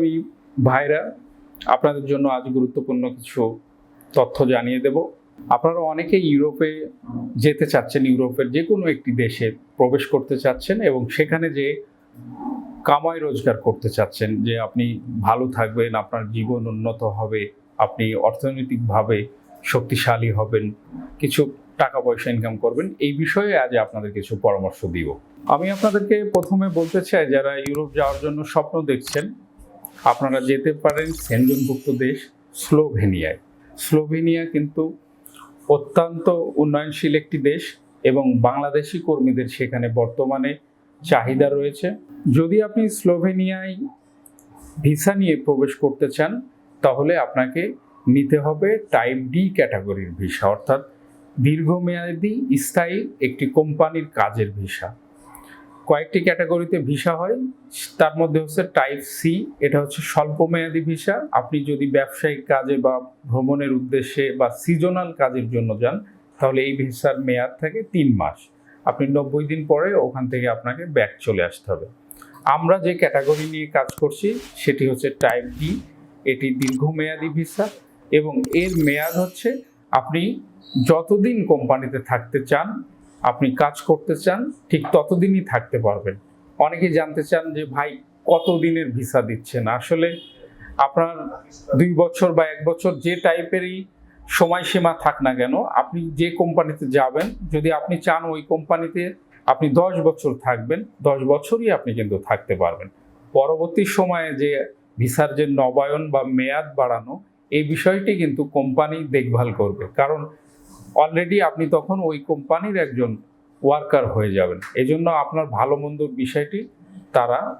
ইসলামী ভাইরা আপনাদের জন্য আজ গুরুত্বপূর্ণ কিছু তথ্য জানিয়ে দেব। আপনারা অনেকে ইউরোপে যেতে চাচ্ছেন, ইউরোপের যে কোনো একটি দেশে প্রবেশ করতে চাচ্ছেন এবং সেখানে যে কামাই রোজগার করতে চাচ্ছেন, যে আপনি ভালো থাকবেন, আপনার জীবন উন্নত হবে, আপনি অর্থনৈতিকভাবে শক্তিশালী হবেন, কিছু টাকা পয়সা ইনকাম করবেন, এই বিষয়ে আজ আপনাদের কিছু পরামর্শ দিব। আমি আপনাদেরকে প্রথমে বলতে চাই, যারা ইউরোপ যাওয়ার জন্য স্বপ্ন দেখছেন আপনারা যেতে পারেন সেনজনভুক্ত দেশ স্লোভেনিয়ায়। স্লোভেনিয়া কিন্তু অত্যন্ত উন্নয়নশীল একটি দেশ এবং বাংলাদেশি কর্মীদের সেখানে বর্তমানে চাহিদা রয়েছে। যদি আপনি স্লোভেনিয়ায় ভিসা নিয়ে প্রবেশ করতে চান, তাহলে আপনাকে নিতে হবে টাইপ ডি ক্যাটাগরির ভিসা, অর্থাৎ দীর্ঘমেয়াদী স্থায়ী একটি কোম্পানির কাজের ভিসা। কয়েকটি ক্যাটাগরিতে ভিসা হয়, তার মধ্যে হচ্ছে টাইপ সি এটা হচ্ছে স্বল্পমেয়াদী ভিসা। আপনি যদি ব্যবসায়িক কাজে বা ভ্রমণের উদ্দেশ্যে বা সিজনাল কাজের জন্য যান, তাহলে এই ভিসার মেয়াদ থাকে তিন মাস। আপনি নব্বই দিন পরে ওখান থেকে আপনাকে ব্যাক চলে আসতে হবে। আমরা যে ক্যাটাগরি নিয়ে কাজ করছি, সেটি হচ্ছে টাইপ ডি এটি দীর্ঘমেয়াদী ভিসা এবং এর মেয়াদ হচ্ছে আপনি যতদিন কোম্পানিতে থাকতে চান আপনি কাজ করতে চান, ঠিক ততদিনই থাকতে পারবেন। অনেকে জানতে চান যে, ভাই, কত দিনের ভিসা দিচ্ছেন? আসলে আপনার দুই বছর বা এক বছর যে টাইপেরই সময়সীমা থাক না কেন, আপনি যে কোম্পানিতে যাবেন, যদি আপনি চান ওই কোম্পানিতে আপনি দশ বছর থাকবেন, দশ বছরই আপনি কিন্তু থাকতে পারবেন। পরবর্তী সময়ে যে ভিসার যে নবায়ন বা মেয়াদ বাড়ানো, এই বিষয়টি কিন্তু কোম্পানি দেখভাল করবে। কারণ অলরেডি আপনি তখন ওই কোম্পানির একজন ওয়ার্কার হয়ে যাবেন। এজন্য আপনার ভালো মন্দ বিষয়টি তারা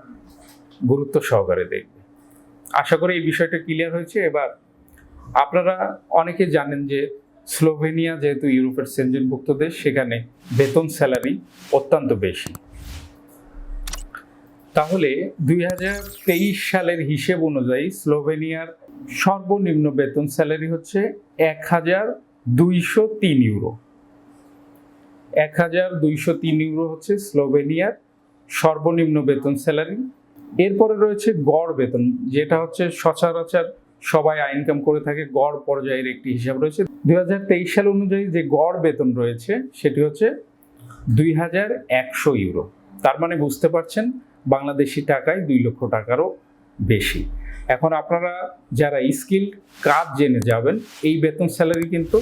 গুরুত্ব সহকারে দেখবে। আশা করি এই বিষয়টা ক্লিয়ার হয়েছে। এবার আপনারা অনেকে জানেন যে স্লোভেনিয়া যেহেতু ইউরোপের সেনজনভুক্ত দেশ, সেখানে বেতন স্যালারি অত্যন্ত বেশি। তাহলে দুই হাজার তেইশ সালের হিসেব অনুযায়ী স্লোভেনিয়ার সর্বনিম্ন বেতন স্যালারি হচ্ছে এক হাজার দুইশো তিন ইউরো। এক হাজার দুইশো তিন ইউরো হচ্ছে স্লোভেনিয়ার সর্বনিম্ন বেতন স্যালারি। এরপরে রয়েছে গড় বেতন, যেটা হচ্ছে সচরাচর সবাই ইনকাম করে থাকে, গড় পর্যায়ের একটি হিসাব রয়েছে। দুই হাজার তেইশ সাল অনুযায়ী যে গড় বেতন রয়েছে, সেটি হচ্ছে দুই হাজার একশো ইউরো। তার মানে বুঝতে পারছেন, বাংলাদেশি টাকায় দুই লক্ষ টাকারও বেশি। এখন আপনারা যারা স্কিল কাজ জেনে যাবেন, এই বেতন স্যালারি কিন্তু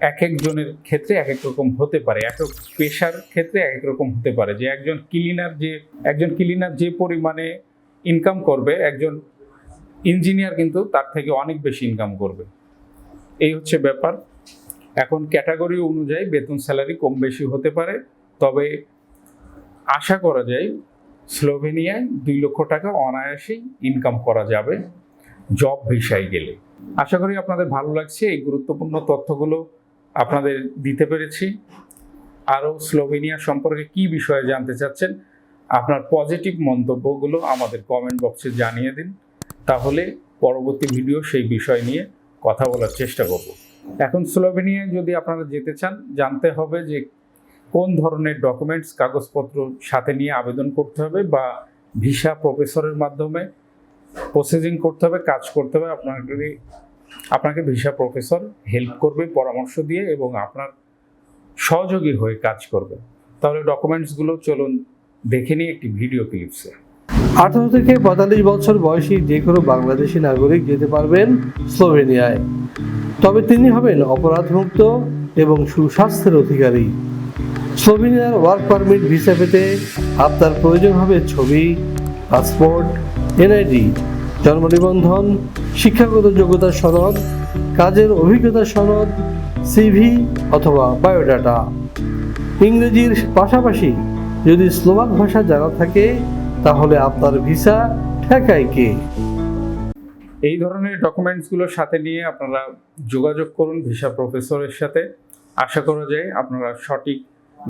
এক একজনের ক্ষেত্রে এক এক রকম হতে পারে, এক এক পেশার ক্ষেত্রে এক এক রকম হতে পারে। যে একজন ক্লিনার যে, একজন ক্লিনার যে পরিমাণে ইনকাম করবে, একজন ইঞ্জিনিয়ার কিন্তু তার থেকে অনেক বেশি ইনকাম করবে। এই হচ্ছে ব্যাপার। এখন ক্যাটাগরি অনুযায়ী বেতন স্যালারি কম বেশি হতে পারে, তবে আশা করা যায় স্লোভেনিয়ায় দুই লক্ষ টাকা অনায়াসেই ইনকাম করা যাবে জব ভিসায় গেলে। আশা করি আপনাদের ভালো লাগছে, এই গুরুত্বপূর্ণ তথ্যগুলো আপনাদের দিতে পেরেছি। আরও স্লোভেনিয়া সম্পর্কে কি বিষয়ে জানতে চাচ্ছেন, আপনার পজিটিভ মন্তব্যগুলো আমাদের কমেন্ট বক্সে জানিয়ে দিন। তাহলে পরবর্তী ভিডিও সেই বিষয় নিয়ে কথা বলার চেষ্টা করব। এখন স্লোভেনিয়ায় যদি আপনারা যেতে চান, জানতে হবে যে কোন ধরনের ডকুমেন্টস কাগজপত্র সাথে নিয়ে আবেদন করতে হবে বা ভিসা প্রফেসরের মাধ্যমে প্রসেসিং করতে হবে, কাজ করতে হবে, আপনাকে আপনাকে ভিসা প্রফেসর হেল্প করবে, পরামর্শ দিয়ে এবং আপনার সহযোগী হয়ে কাজ করবে। তাহলে ডকুমেন্টসগুলো চলুন দেখে নিই একটি ভিডিও ক্লিপসে আঠারো থেকে পঁয়তাল্লিশ বছর বয়সী যে কোনো বাংলাদেশি নাগরিক যেতে পারবেন স্লোভেনিয়ায়। তবে তিনি হবেন অপরাধমুক্ত এবং সুস্বাস্থ্যের অধিকারী। স্লোভেনিয়ার ওয়ার্ক পারমিট ভিসা পেতে আপনার প্রয়োজন হবে ছবি, পাসপোর্ট, এনআইডি জন্ম নিবন্ধন শিক্ষাগত যোগ্যতা সনদ, কাজের অভিজ্ঞতা সনদ, সিভি অথবা বায়োডাটা। ইংরেজির পাশাপাশি যদি স্লোভাক ভাষা জানা থাকে, তাহলে আপনার ভিসা ঠেকায় কে? এই ধরনের ডকুমেন্টসগুলো সাথে নিয়ে আপনারা যোগাযোগ করুন ভিসা প্রফেসরের সাথে। আশা করা যায় আপনারা সঠিক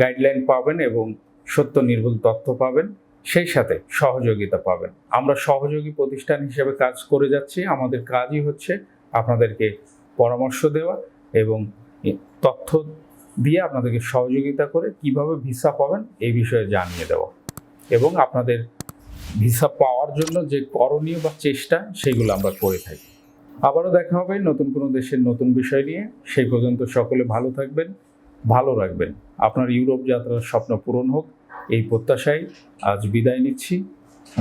গাইডলাইন পাবেন এবং সত্য নির্ভুল তথ্য পাবেন, সেই সাথে সহযোগিতা পাবেন। আমরা সহযোগী প্রতিষ্ঠান হিসেবে কাজ করে যাচ্ছি। আমাদের কাজই হচ্ছে আপনাদেরকে পরামর্শ দেওয়া এবং তথ্য দিয়ে আপনাদেরকে সহযোগিতা করে কীভাবে ভিসা পাবেন এই বিষয়ে জানিয়ে দেওয়া। এবং আপনাদের ভিসা পাওয়ার জন্য যে করণীয় বা চেষ্টা, সেগুলো আমরা করে থাকি। আবারও দেখা হবে নতুন কোনো দেশের নতুন বিষয় নিয়ে। সেই পর্যন্ত সকলে ভালো থাকবেন। ভালো রাখবেন। আপনার ইউরোপ যাত্রার স্বপ্ন পূরণ হোক, এই প্রত্যাশায় আজ বিদায় নিচ্ছি।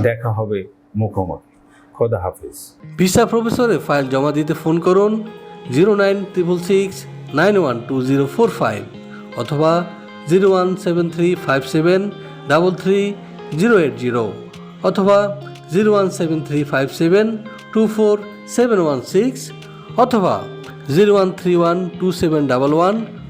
দেখা হবে মুখোমুখি। খোদা হাফিজ। ভিসা প্রফেসরে ফাইল জমা দিতে ফোন করুন zero nine triple six nine one two zero four five অথবা zero one seven three five seven double three zero eight zero অথবা zero one seven three five seven two four seven one six অথবা zero one three one two seven double one